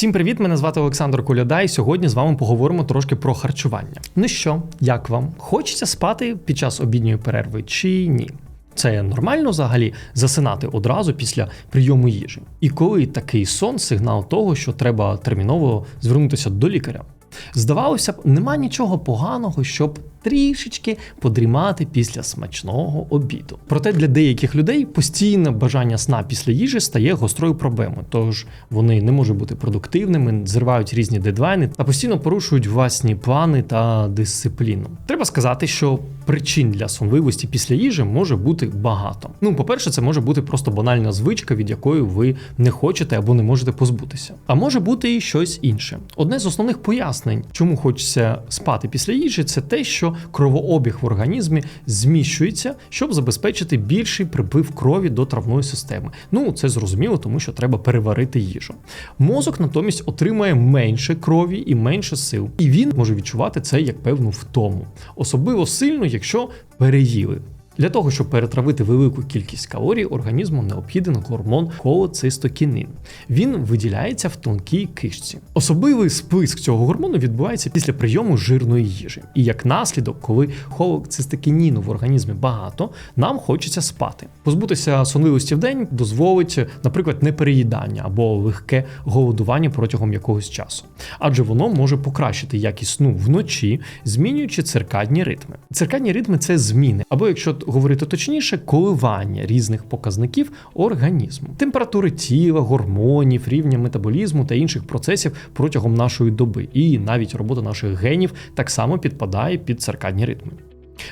Всім привіт! Мене звати Олександр Коляда, і сьогодні з вами поговоримо трошки про харчування. Ну що, як вам? Хочеться спати під час обідньої перерви чи ні? Це нормально взагалі засинати одразу після прийому їжі. І коли такий сон сигнал того, що треба терміново звернутися до лікаря. Здавалося б, нема нічого поганого, щоб трішечки подрімати після смачного обіду. Проте для деяких людей постійне бажання сна після їжі стає гострою проблемою, тож вони не можуть бути продуктивними, зривають різні дедлайни та постійно порушують власні плани та дисципліну. Треба сказати, що причин для сонливості після їжі може бути багато. Ну, по-перше, це може бути просто банальна звичка, від якої ви не хочете або не можете позбутися. А може бути і щось інше. Одне з основних пояснень, чому хочеться спати після їжі, це те, що кровообіг в організмі зміщується, щоб забезпечити більший приплив крові до травної системи. Ну, це зрозуміло, тому що треба переварити їжу. Мозок натомість отримає менше крові і менше сил, і він може відчувати це як певну втому, особливо сильно, якщо переїли. Для того, щоб перетравити велику кількість калорій, організму необхіден гормон холецистокінин. Він виділяється в тонкій кишці. Особливий сплиск цього гормону відбувається після прийому жирної їжі. І як наслідок, коли холецистокініну в організмі багато, нам хочеться спати. Позбутися сонливості в день дозволить, наприклад, непереїдання або легке голодування протягом якогось часу, адже воно може покращити якість сну вночі, змінюючи циркадні ритми. Циркадні ритми це зміни, або якщо говорити точніше, коливання різних показників організму, температури тіла, гормонів, рівня метаболізму та інших процесів протягом нашої доби, і навіть робота наших генів так само підпадає під циркадні ритми.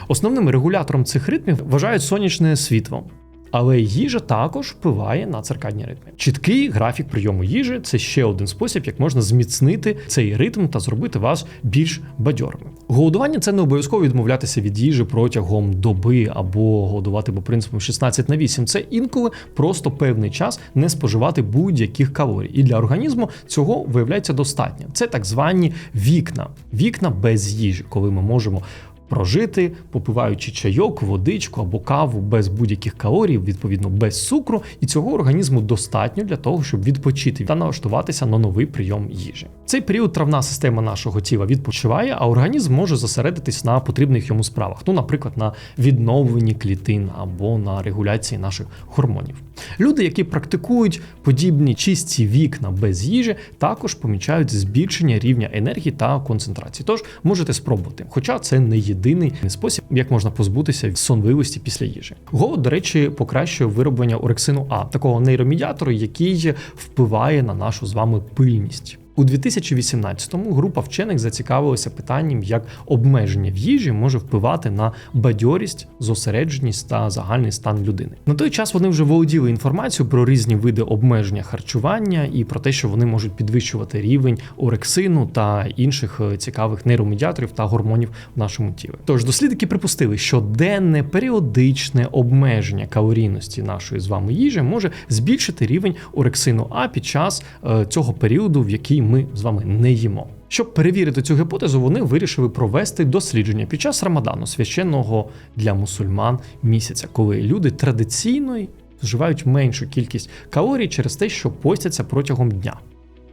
Основним регулятором цих ритмів вважають сонячне світло. Але їжа також впливає на циркадні ритми. Чіткий графік прийому їжі це ще один спосіб, як можна зміцнити цей ритм та зробити вас більш бадьорими. Голодування це не обов'язково відмовлятися від їжі протягом доби або голодувати по принципу 16 на 8. Це інколи просто певний час не споживати будь-яких калорій. І для організму цього виявляється достатньо. Це так звані вікна, вікна без їжі, коли ми можемо прожити, попиваючи чайок, водичку або каву без будь-яких калорій, відповідно без цукру, і цього організму достатньо для того, щоб відпочити та налаштуватися на новий прийом їжі. Цей період травна система нашого тіла відпочиває, а організм може зосередитись на потрібних йому справах, ну, наприклад, на відновленні клітин або на регуляції наших гормонів. Люди, які практикують подібні чисті вікна без їжі, також помічають збільшення рівня енергії та концентрації. Тож можете спробувати, хоча це не єдиний спосіб, як можна позбутися сонливості після їжі. Голод, до речі, покращує вироблення орексину А, такого нейромедіатору, який впливає на нашу з вами пильність. У 2018-му група вчених зацікавилася питанням, як обмеження в їжі може впливати на бадьорість, зосередженість та загальний стан людини. На той час вони вже володіли інформацією про різні види обмеження харчування і про те, що вони можуть підвищувати рівень орексину та інших е, цікавих нейромедіаторів та гормонів в нашому тілі. Тож дослідники припустили, що денне періодичне обмеження калорійності нашої з вами їжі може збільшити рівень орексину А під час е, цього періоду, в який ми з вами не їмо. Щоб перевірити цю гіпотезу, вони вирішили провести дослідження під час Рамадану, священного для мусульман місяця, коли люди традиційно вживають меншу кількість калорій через те, що постяться протягом дня,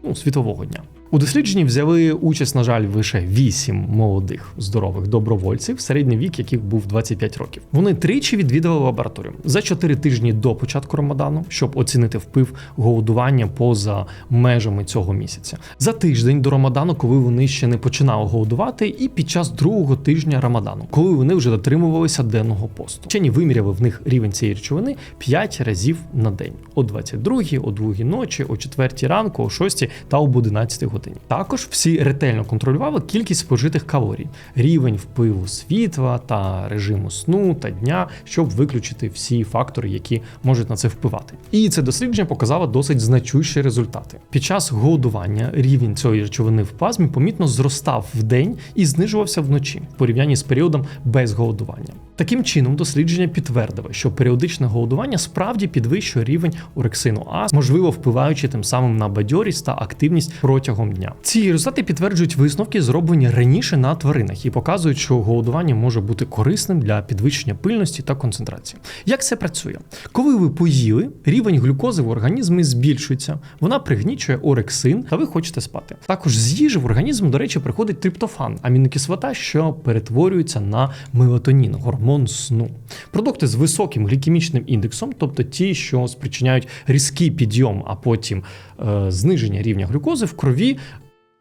ну світового дня. У дослідженні взяли участь, на жаль, лише 8 молодих здорових добровольців, середній вік яких був 25 років. Вони тричі відвідали лабораторію за 4 тижні до початку Рамадану, щоб оцінити вплив голодування поза межами цього місяця. За тиждень до Рамадану, коли вони ще не починали голодувати, і під час другого тижня Рамадану, коли вони вже дотримувалися денного посту. Вчені виміряли в них рівень цієї речовини 5 разів на день: о 22, о 2 ночі, о 4 ранку, о 6 та об 11 годині. Також всі ретельно контролювали кількість спожитих калорій, рівень впливу світла та режиму сну та дня, щоб виключити всі фактори, які можуть на це впливати. І це дослідження показало досить значущі результати. Під час голодування рівень цієї речовини в плазмі помітно зростав в день і знижувався вночі в порівнянні з періодом без голодування. Таким чином, дослідження підтвердили, що періодичне голодування справді підвищує рівень орексину А, можливо впливаючи тим самим на бадьорість та активність протягом протягом дня. Ці результати підтверджують висновки, зроблені раніше на тваринах, і показують, що голодування може бути корисним для підвищення пильності та концентрації. Як це працює? Коли ви поїли, рівень глюкози в організмі збільшується, вона пригнічує орексин, та ви хочете спати. Також з їжі в організм, до речі, приходить триптофан, амінокислота, що перетворюється на мелатонін, гормон сну. Продукти з високим глікемічним індексом, тобто ті, що спричиняють різкий підйом, а потім е, зниження рівня глюкози в крові.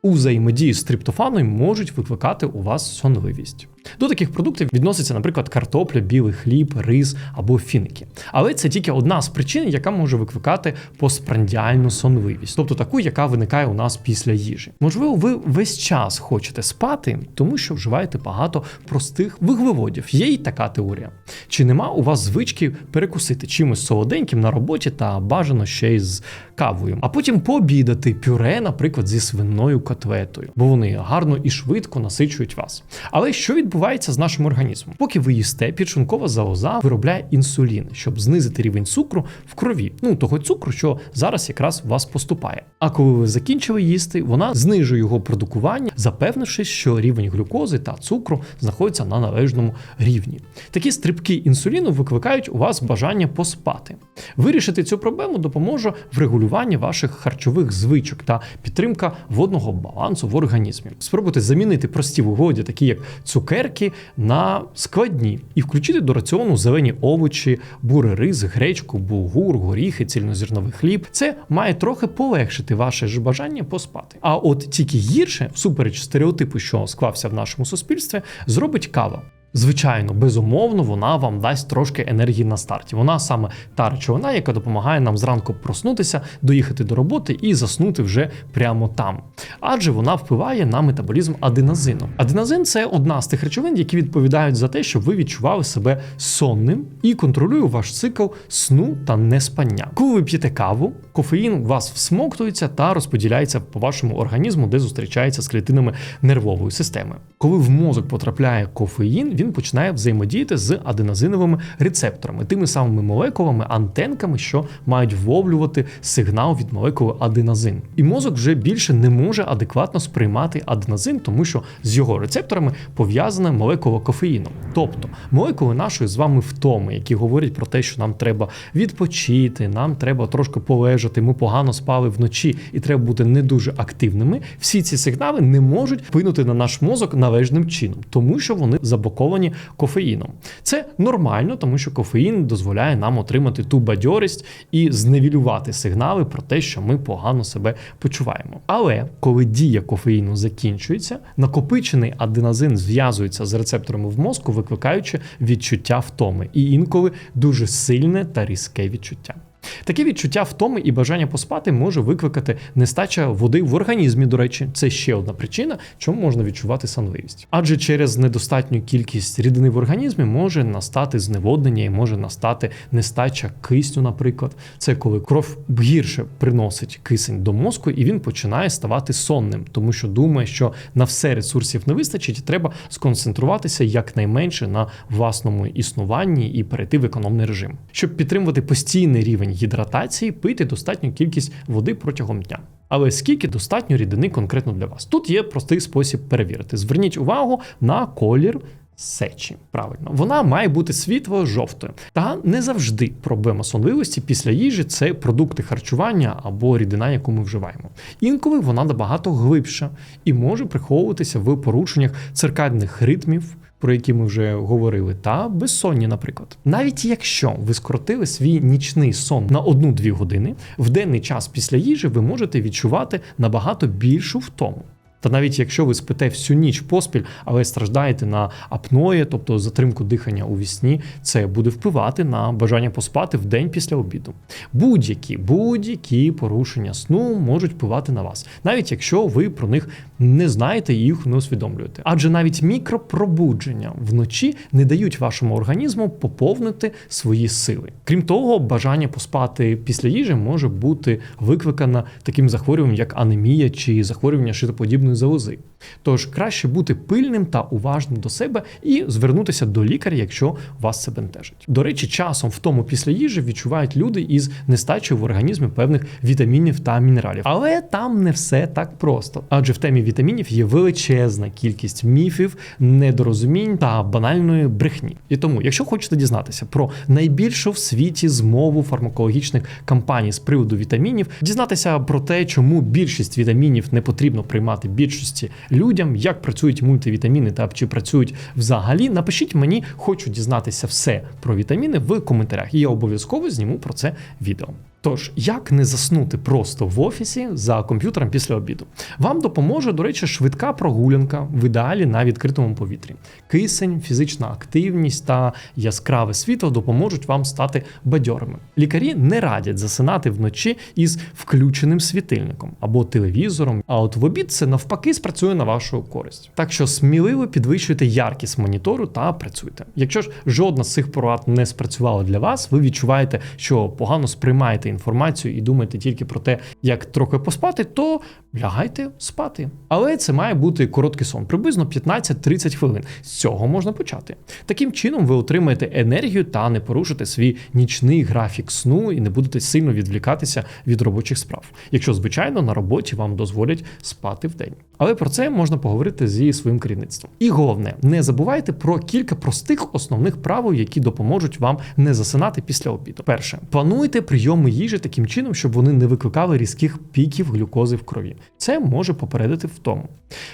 У взаємодії з триптофаном можуть викликати у вас сонливість. До таких продуктів відноситься, наприклад, картопля, білий хліб, рис або фіники. Але це тільки одна з причин, яка може викликати постпрандіальну сонливість, тобто таку, яка виникає у нас після їжі. Можливо, ви весь час хочете спати, тому що вживаєте багато простих вуглеводів. Є й така теорія. Чи нема у вас звички перекусити чимось солоденьким на роботі та бажано ще й з кавою, а потім пообідати пюре, наприклад, зі свинною котлетою, бо вони гарно і швидко насичують вас. Але що відбувається з нашим організмом? Поки ви їсте, підшлункова залоза виробляє інсулін, щоб знизити рівень цукру в крові, ну того цукру, що зараз якраз в вас поступає. А коли ви закінчили їсти, вона знижує його продукування, запевнившись, що рівень глюкози та цукру знаходиться на належному рівні. Такі стрибки інсуліну викликають у вас бажання поспати. Вирішити цю проблему допоможе врегулювання ваших харчових звичок та підтримка водного балансу в організмі. Спробуйте замінити прості вуглеводи, такі як цукерки, на складні і включити до раціону зелені овочі, бурий рис, гречку, булгур, горіхи, цільнозерновий хліб. Це має трохи полегшити ваше ж бажання поспати. А от тільки гірше, всупереч стереотипу, що склався в нашому суспільстві, зробить кава. Звичайно, безумовно, вона вам дасть трошки енергії на старті. Вона саме та речовина, яка допомагає нам зранку проснутися, доїхати до роботи і заснути вже прямо там. Адже вона впливає на метаболізм аденозину. Аденозин це одна з тих речовин, які відповідають за те, щоб ви відчували себе сонним і контролює ваш цикл сну та неспання. Коли ви п'єте каву, кофеїн у вас всмоктується та розподіляється по вашому організму, де зустрічається з клітинами нервової системи. Коли в мозок потрапляє кофеїн, він починає взаємодіяти з аденозиновими рецепторами, тими самими молекулами, антенками, що мають вловлювати сигнал від молекули аденозин. І мозок вже більше не може адекватно сприймати аденозин, тому що з його рецепторами пов'язана молекула кофеїну. Тобто молекули нашої з вами втоми, які говорять про те, що нам треба відпочити, нам треба трошки полежати, ми погано спали вночі і треба бути не дуже активними. Всі ці сигнали не можуть вплинути на наш мозок належним чином, тому що вони заблоковані кофеїном. Це нормально, тому що кофеїн дозволяє нам отримати ту бадьорість і зневілювати сигнали про те, що ми погано себе почуваємо. Але коли дія кофеїну закінчується, накопичений аденозин зв'язується з рецепторами в мозку, викликаючи відчуття втоми, і інколи дуже сильне та різке відчуття. Таке відчуття втоми і бажання поспати може викликати нестача води в організмі. До речі, це ще одна причина, чому можна відчувати сонливість. Адже через недостатню кількість рідини в організмі може настати зневоднення і може настати нестача кисню, наприклад. Це коли кров гірше приносить кисень до мозку, і він починає ставати сонним, тому що думає, що на все ресурсів не вистачить, і треба сконцентруватися якнайменше на власному існуванні і перейти в економний режим, щоб підтримувати постійний рівень гідратації, пийте достатню кількість води протягом дня. Але скільки достатньо рідини конкретно для вас? Тут є простий спосіб перевірити. Зверніть увагу на колір. Сечі, правильно, вона має бути світло-жовтою. Та не завжди проблема сонливості після їжі це продукти харчування або рідина, яку ми вживаємо. Інколи вона набагато глибша і може приховуватися в порушеннях циркадних ритмів, про які ми вже говорили, та безсонні, наприклад. Навіть якщо ви скоротили свій нічний сон на 1-2 години, в денний час після їжі ви можете відчувати набагато більшу втому. Та навіть якщо ви спите всю ніч поспіль, але страждаєте на апної, тобто затримку дихання у вісні, це буде впливати на бажання поспати в день після обіду. Будь-які будь-які порушення сну можуть впливати на вас, навіть якщо ви про них не знаєте і їх не усвідомлюєте. Адже навіть мікропробудження вночі не дають вашому організму поповнити свої сили. Крім того, бажання поспати після їжі може бути викликано таким захворюванням, як анемія чи захворювання шитоподібної сечовидної залози. Тож краще бути пильним та уважним до себе і звернутися до лікаря, якщо вас це бентежить. До речі, часом в тому після їжі відчувають люди із нестачею в організмі певних вітамінів та мінералів. Але там не все так просто. Адже в темі вітамінів є величезна кількість міфів, недорозумінь та банальної брехні. І тому, якщо хочете дізнатися про найбільшу в світі змову фармакологічних кампаній з приводу вітамінів, дізнатися про те, чому більшість вітамінів не потрібно приймати більшості людям, як працюють мультивітаміни та чи працюють взагалі, напишіть мені, хочу дізнатися все про вітаміни в коментарях. І я обов'язково зніму про це відео. Тож, як не заснути просто в офісі за комп'ютером після обіду? Вам допоможе, до речі, швидка прогулянка в ідеалі на відкритому повітрі. Кисень, фізична активність та яскраве світло допоможуть вам стати бадьорими. Лікарі не радять засинати вночі із включеним світильником або телевізором, а от в обід це навпаки спрацює на вашу користь. Так що сміливо підвищуйте яркість монітору та працюйте. Якщо ж жодна з цих порад не спрацювала для вас, ви відчуваєте, що погано сприймаєте інформацію і думаєте тільки про те, як трохи поспати, то лягайте спати. Але це має бути короткий сон, приблизно 15-30 хвилин. З цього можна почати. Таким чином ви отримаєте енергію та не порушите свій нічний графік сну і не будете сильно відвлікатися від робочих справ. Якщо, звичайно, на роботі вам дозволять спати в день. Але про це можна поговорити зі своїм керівництвом. І головне, не забувайте про кілька простих основних правил, які допоможуть вам не засинати після обіду. Перше, плануйте прийоми їжі таким чином, щоб вони не викликали різких піків глюкози в крові. Це може попередити втому.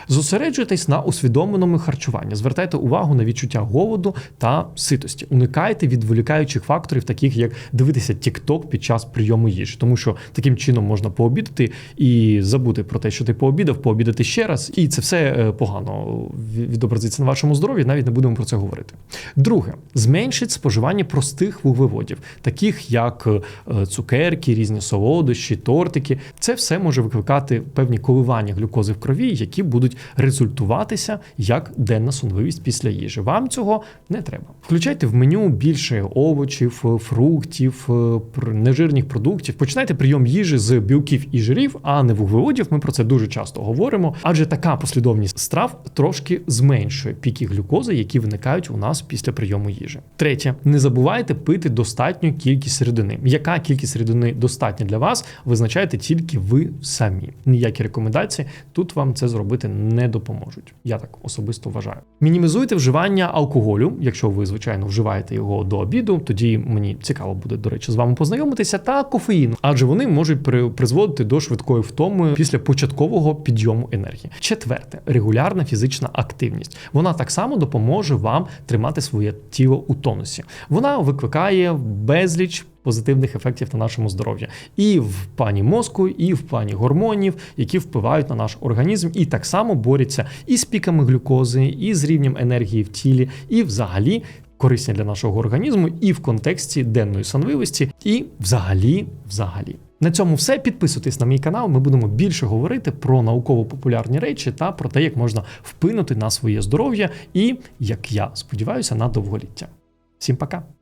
Зосереджуйтесь на усвідомленому харчуванні, звертайте увагу на відчуття голоду та ситості. Уникайте відволікаючих факторів, таких як дивитися TikTok під час прийому їжі, тому що таким чином можна пообідати і забути про те, що ти пообідав, пообідати ще раз, і це все е, погано відобразиться на вашому здоров'ї. Навіть не будемо про це говорити. Друге, зменшить споживання простих вуглеводів, таких як е, цукерки, різні солодощі, тортики. Це все може викликати певні коливання глюкози в крові, які будуть результуватися як денна сонливість після їжі. Вам цього не треба. Включайте в меню більше овочів, фруктів, нежирних продуктів. Починайте прийом їжі з білків і жирів, а не вуглеводів. Ми про це дуже часто говоримо, адже така послідовність страв трошки зменшує піки глюкози, які виникають у нас після прийому їжі. Третє, не забувайте пити достатню кількість рідини. Яка кількість рідини достатня для вас, визначаєте тільки ви самі. Ніякі рекомендації тут вам це зробити не допоможуть. Я так особисто вважаю. Мінімізуйте вживання алкоголю, якщо ви звичайно вживаєте його до обіду. Тоді мені цікаво буде, до речі, з вами познайомитися, та кофеїн, адже вони можуть при- призводити до швидкої втоми після початкового підйому енергії. Четверте, регулярна фізична активність. Вона так само допоможе вам тримати своє тіло у тонусі. Вона викликає безліч. Позитивних ефектів на нашому здоров'я і в плані мозку, і в плані гормонів, які впливають на наш організм, і так само борються і з піками глюкози, і з рівнем енергії в тілі, і взагалі корисні для нашого організму, і в контексті денної сонливості, і взагалі, взагалі. На цьому все. Підписуйтесь на мій канал. Ми будемо більше говорити про науково-популярні речі та про те, як можна вплинути на своє здоров'я і, як я сподіваюся, на довголіття. Всім пока!